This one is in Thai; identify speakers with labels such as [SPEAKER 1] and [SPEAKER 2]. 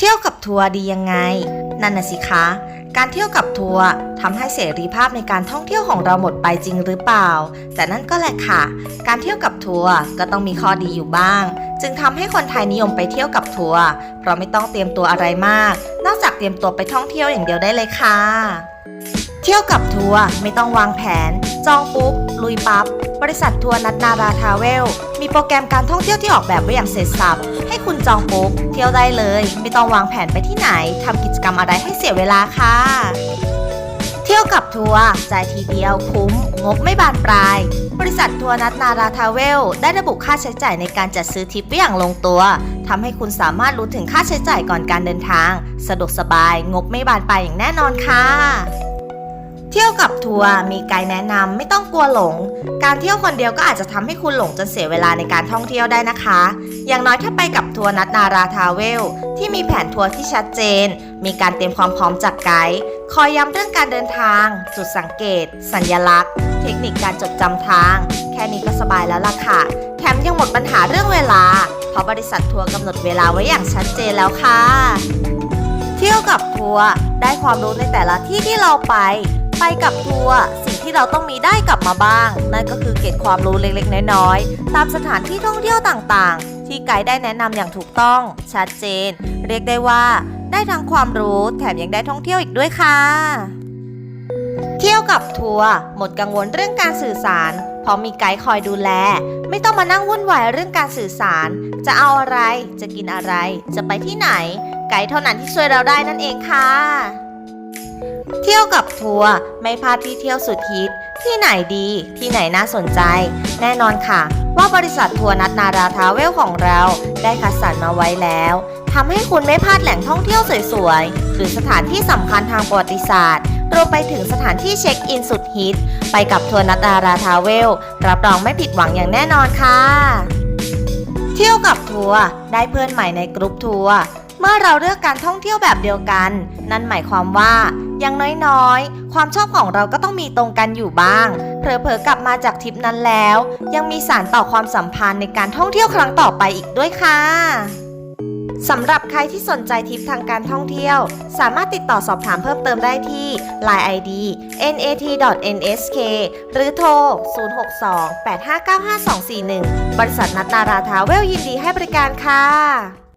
[SPEAKER 1] เที่ยวกับทัวร์ดียังไง นั่นน่ะสิคะ การเที่ยวกับทัวร์ทำให้เสรีภาพในการท่องเที่ยวของเราหมดไปจริงหรือเปล่า แต่นั่นก็แหละค่ะ การเที่ยวกับทัวร์ก็ต้องมีข้อดีอยู่บ้าง จึงทำให้คนไทยนิยมไปเที่ยวกับทัวร์เพราะไม่ต้องเตรียมตัวอะไรมาก นอกจากเตรียมตัวไปท่องเที่ยวอย่างเดียวได้เลยค่ะ เที่ยวกับทัวร์ไม่ต้องวางแผน จองปุ๊บ ลุยปับ๊บบริษัททัวร์นัดนาราทาเวล มีโปรแกรมการท่องเที่ยวที่ออกแบบไว้อย่างเสร็จสับให้คุณจองปุ๊บ เที่ยวได้เลย ไม่ต้องวางแผนไปที่ไหนทำกิจกรรมอะไรให้เสียเวลาค่ะ เที่ยวกับทัวร์จ่ายทีเดียวคุ้ม งบไม่บานปลาย บริษัททัวร์นัดนาราทาเวล ได้ระบุค่าใช้จ่ายในการจัดซื้อทริปไว้อย่างลงตัวทำให้คุณสามารถรู้ถึงค่าใช้จ่ายก่อนการเดินทาง สะดวกสบาย งบไม่บานปลายอย่างแน่นอนค่ะ เที่ยวกับทัวร์มีไกด์แนะนำไม่ต้องกลัวหลง การเที่ยวคนเดียวก็อาจจะทำให้คุณหลงจนเสียเวลาในการท่องเที่ยวได้นะคะ อย่างน้อยถ้าไปกับทัวร์นัดนาราทาเวล ที่มีแผนทัวร์ที่ชัดเจน มีการเตรียมความพร้อมจากไกด์คอยย้ำเรื่องการเดินทาง จุดสังเกต สัญญลักษณ์ เทคนิคการจดจำทาง แค่นี้ก็สบายแล้วล่ะค่ะแถมยังหมดปัญหาเรื่องเวลา เพราะบริษัททัวร์กำหนดเวลาไว้อย่างชัดเจนแล้วค่ะ เที่ยวกับทัวร์ได้ความรู้ในแต่ละที่ที่เราไป ไปกับทัวร์สิ่งที่เราต้องมีได้กลับมาบ้าง นั่นก็คือเก็บความรู้เล็กๆ น้อยๆ ตามสถานที่ท่องเที่ยวต่างๆ ที่ไกด์ได้แนะนำอย่างถูกต้อง ชัดเจน เรียกได้ว่า ได้ทั้งความรู้แถมยังได้ท่องเที่ยวอีกด้วยค่ะ เที่ยวกับทัวร์หมดกังวลเรื่องการสื่อสารเพราะมีไกด์คอยดูแล ไม่ต้องมานั่งวุ่นวายเรื่องการสื่อสาร จะเอาอะไรจะกินอะไร จะไปที่ไหน ไกด์เท่านั้นที่ช่วยเราได้นั่นเองค่ะ ที่ยวกับทัวร์ไม่พลาดที่เที่ยวสุดฮิต ที่ไหนดีที่ไหนน่าสนใจ แน่นอนค่ะ ว่าบริษัททัวร์นัดนาราทาเวลของเรา ได้คัดสรรมาไว้แล้วทำให้คุณไม่พลาดแหล่งท่องเที่ยวสวยๆ หรือสถานที่สำคัญทางประวัติศาสตร์รวมไปถึงสถานที่เช็คอินสุดฮิต ไปกับทัวร์นัดนาราทาเวล รับรองไม่ผิดหวังอย่างแน่นอนค่ะ เที่ยวกับทัวร์ได้เพื่อนใหม่ในกรุ๊ปทัวร์เมื่อเราเลือกการท่องเที่ยวแบบเดียวกัน นั่นหมายความว่า อย่างน้อยๆ ความชอบของเราก็ต้องมีตรงกันอยู่บ้าง เผลอๆกลับมาจากทริปนั้นแล้ว ยังมีสารต่อความสัมพันธ์ในการท่องเที่ยวครั้งต่อไปอีกด้วยค่ะสำหรับใครที่สนใจทริปทางการท่องเที่ยว สามารถติดต่อสอบถามเพิ่มเติมได้ที่ line ID nat.nsk หรือโทร 062-8595241 บริษัทนัดนาราทาเวลยินดีให้บริการค่ะ